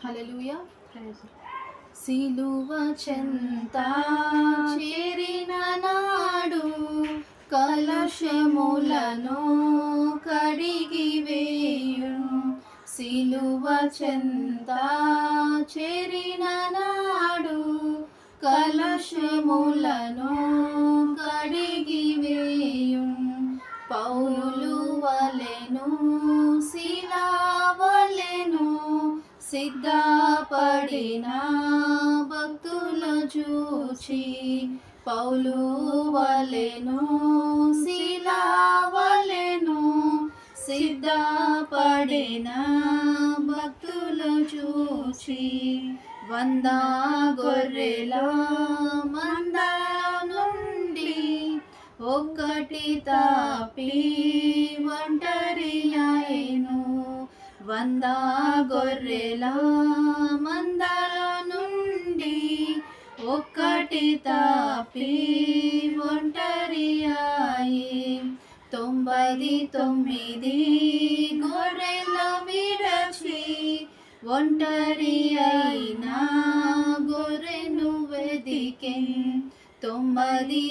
హల్లెలూయా. సిలువ చెంత చేరిన నాడు కలశములను కడిగి వేయును సిలువ చెంత చేరిన నాడు కలశములను కడిగి వేయును పౌలు వలెను శిలా సిద్ధపడిన భక్తులు చూచి పౌలు వలెను శిలా వలెను సిద్ధపడిన భక్తులు చూచి వంద గొర్రెల మంద నుండి ఒక్కటి తాపి వంటరి వంద గొర్రెల మందల నుండి ఒక్కటి తాపి ఒంటరి అయి తొంభై తొమ్మిది గొర్రెల విడచి ఒంటరి అయినా గొర్రెను వెదికే తొమ్మిది